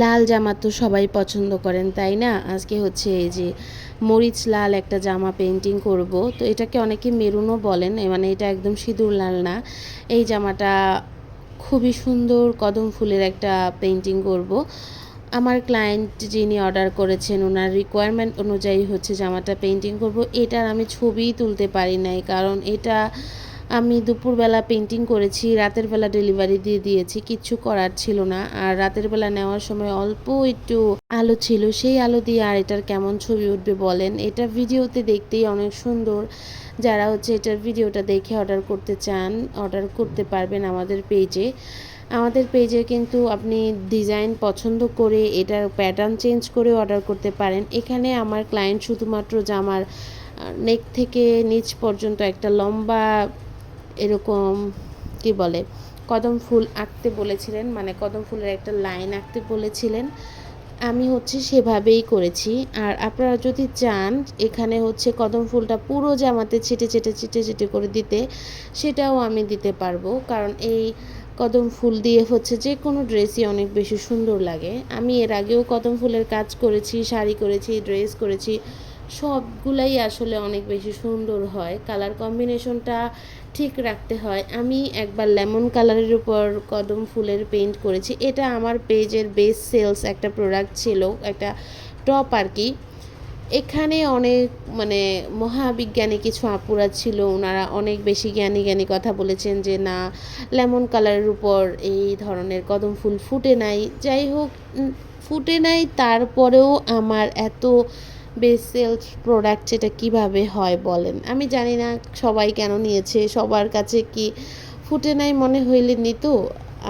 লাল জামা তো সবাই পছন্দ করেন, তাই না? আজকে হচ্ছে এই যে মরিচ লাল একটা জামা পেন্টিং করব। তো এটাকে অনেকে মেরুনও বলেন মানে এটা একদম সিঁদুর লাল না। এই জামাটা খুবই সুন্দর কদম ফুলের একটা পেন্টিং করব। আমার ক্লায়েন্ট যিনি অর্ডার করেছেন, ওনার রিকোয়ারমেন্ট অনুযায়ী হচ্ছে জামাটা পেন্টিং করব। এটার আমি ছবিই তুলতে পারি নাই, কারণ এটা আমি দুপুরবেলা পেন্টিং করেছি, রাতের বেলা ডেলিভারি দিয়ে দিয়েছি, কিচ্ছু করার ছিল না। আর রাতের বেলা নেওয়ার সময় অল্প একটু আলো ছিল, সেই আলো দিয়ে আর এটার কেমন ছবি উঠবে বলেন? এটা ভিডিওতে দেখতেই অনেক সুন্দর। যারা হচ্ছে এটার ভিডিওটা দেখে অর্ডার করতে চান অর্ডার করতে পারবেন আমাদের পেজে আমাদের পেজে কিন্তু আপনি ডিজাইন পছন্দ করে এটার প্যাটার্ন চেঞ্জ করে অর্ডার করতে পারেন। এখানে আমার ক্লায়েন্ট শুধুমাত্র জামার নেক থেকে নিচ পর্যন্ত একটা লম্বা এরকম, কি বলে, কদম ফুল আঁকতে বলেছিলেন মানে কদম ফুলের একটা লাইন আঁকতে বলেছিলেন। আমি হচ্ছে সেভাবেই করেছি। আর আপনারা যদি চান, এখানে হচ্ছে কদম ফুলটা পুরো জামাতে ছিটে ছিটে ছিটে ছিটে করে দিতে, সেটাও আমি দিতে পারব। কারণ এই কদম ফুল দিয়ে হচ্ছে যে কোনো ড্রেসই অনেক বেশি সুন্দর লাগে। আমি এর আগেও কদম ফুলের কাজ করেছি, শাড়ি করেছি, ড্রেস করেছি। সবগুলাই আসলে অনেক বেশি সুন্দর হয়। কালার কম্বিনেশনটা ঠিক রাখতে হয়। আমি একবার লেমন কালারের উপর কদম ফুলের পেইন্ট করেছি। এটা আমার পেজের বেস সেলস একটা প্রোডাক্ট ছিল, একটা টপ আর কি। এখানে অনেক মানে মহাবিজ্ঞানী কিছু আপুরা ছিল, ওনারা অনেক বেশি জ্ঞানী জ্ঞানী কথা বলেছেন যে, না লেমন কালারের উপর এই ধরনের কদম ফুল ফুটে নাই। যাই হোক ফুটে নাই, তারপরেও আমার এত বেস্ট প্রোডাক্ট যেটা কীভাবে হয় বলেন? আমি জানি না সবাই কেন নিয়েছে, সবার কাছে কি ফুটে নাই মনে হইলে নিত?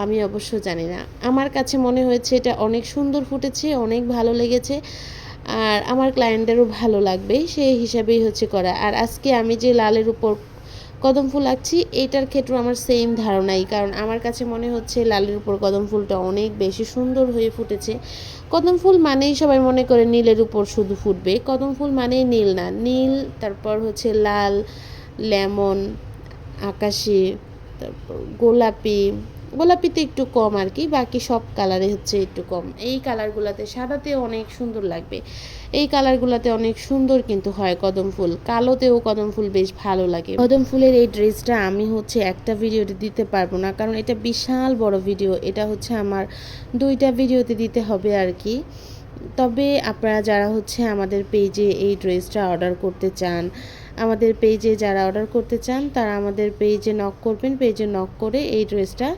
আমি অবশ্য জানি না। আমার কাছে মনে হয়েছে এটা অনেক সুন্দর ফুটেছে, অনেক ভালো লেগেছে, আর আমার ক্লায়েন্টেরও ভালো লাগবে, সেই হিসাবেই হচ্ছে করা। আর আজকে আমি যে লালের উপর কদম ফুল আঁকছি, এটার ক্ষেত্রে আমার সেম ধারণাই। কারণ আমার কাছে মনে হচ্ছে লালের উপর কদম ফুলটা অনেক বেশি সুন্দর হয়ে ফুটেছে। কদম ফুল মানেই সবাই মনে করে নীলের উপর শুধু ফুটবে। কদম ফুল মানেই নীল না। নীল, তারপর হচ্ছে লাল, লেমন, আকাশি তারপর গোলাপি গোলাপিতে একটু কম আর কি, বাকি সব কালারে হচ্ছে একটু কম। এই কালারগুলোতে সাদাতে অনেক সুন্দর লাগবে। এই কালারগুলোতে অনেক সুন্দর কিন্তু হয় কদম ফুল। কালোতেও কদম ফুল বেশ ভালো লাগে। কদম ফুলের এই ড্রেসটা আমি হচ্ছে একটা ভিডিওতে দিতে পারব না, কারণ এটা বিশাল বড় ভিডিও। এটা হচ্ছে আমার দুইটা ভিডিওতে দিতে হবে আর কি। তবে আপনারা যারা হচ্ছে আমাদের পেজে এই ড্রেসটা অর্ডার করতে চান আমাদের পেজে যারা অর্ডার করতে চান, তারা আমাদের পেজে নক করবেন। পেজে নক করে এই ড্রেসটা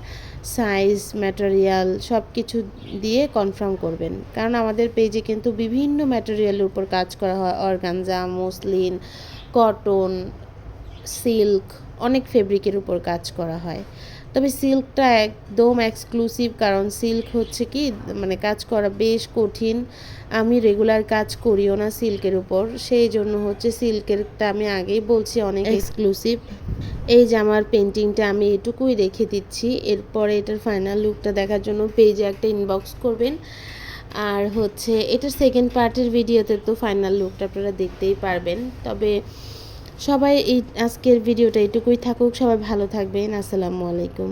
সাইজ ম্যাটেরিয়াল সব কিছু দিয়ে কনফার্ম করবেন। কারণ আমাদের পেজে কিন্তু বিভিন্ন ম্যাটেরিয়ালের উপর কাজ করা হয়। অর্গানজা মসলিন কটন সিল্ক অনেক ফেব্রিকের উপর কাজ করা হয়। তবে সিল্কটা একদম এক্সক্লুসিভ কারণ সিল্ক হচ্ছে কি মানে কাজ করা বেশ কঠিন। আমি রেগুলার কাজ করিও না সিল্কের উপর সেই জন্য হচ্ছে সিল্কেরটা আমি আগেই বলছি অনেক এক্সক্লুসিভ এই জামার পেন্টিংটা আমি এটুকুই রেখে দিচ্ছি এরপরে এটার ফাইনাল লুকটা দেখার জন্য পেজে একটা ইনবক্স করবেন। আর হচ্ছে এটার সেকেন্ড পার্টের ভিডিওতে তো ফাইনাল লুকটা আপনারা দেখতেই পারবেন। তবে সবাই এই আজকের ভিডিওটা এটুকুই থাকুক সবাই ভালো থাকবেন আসসালামু আলাইকুম।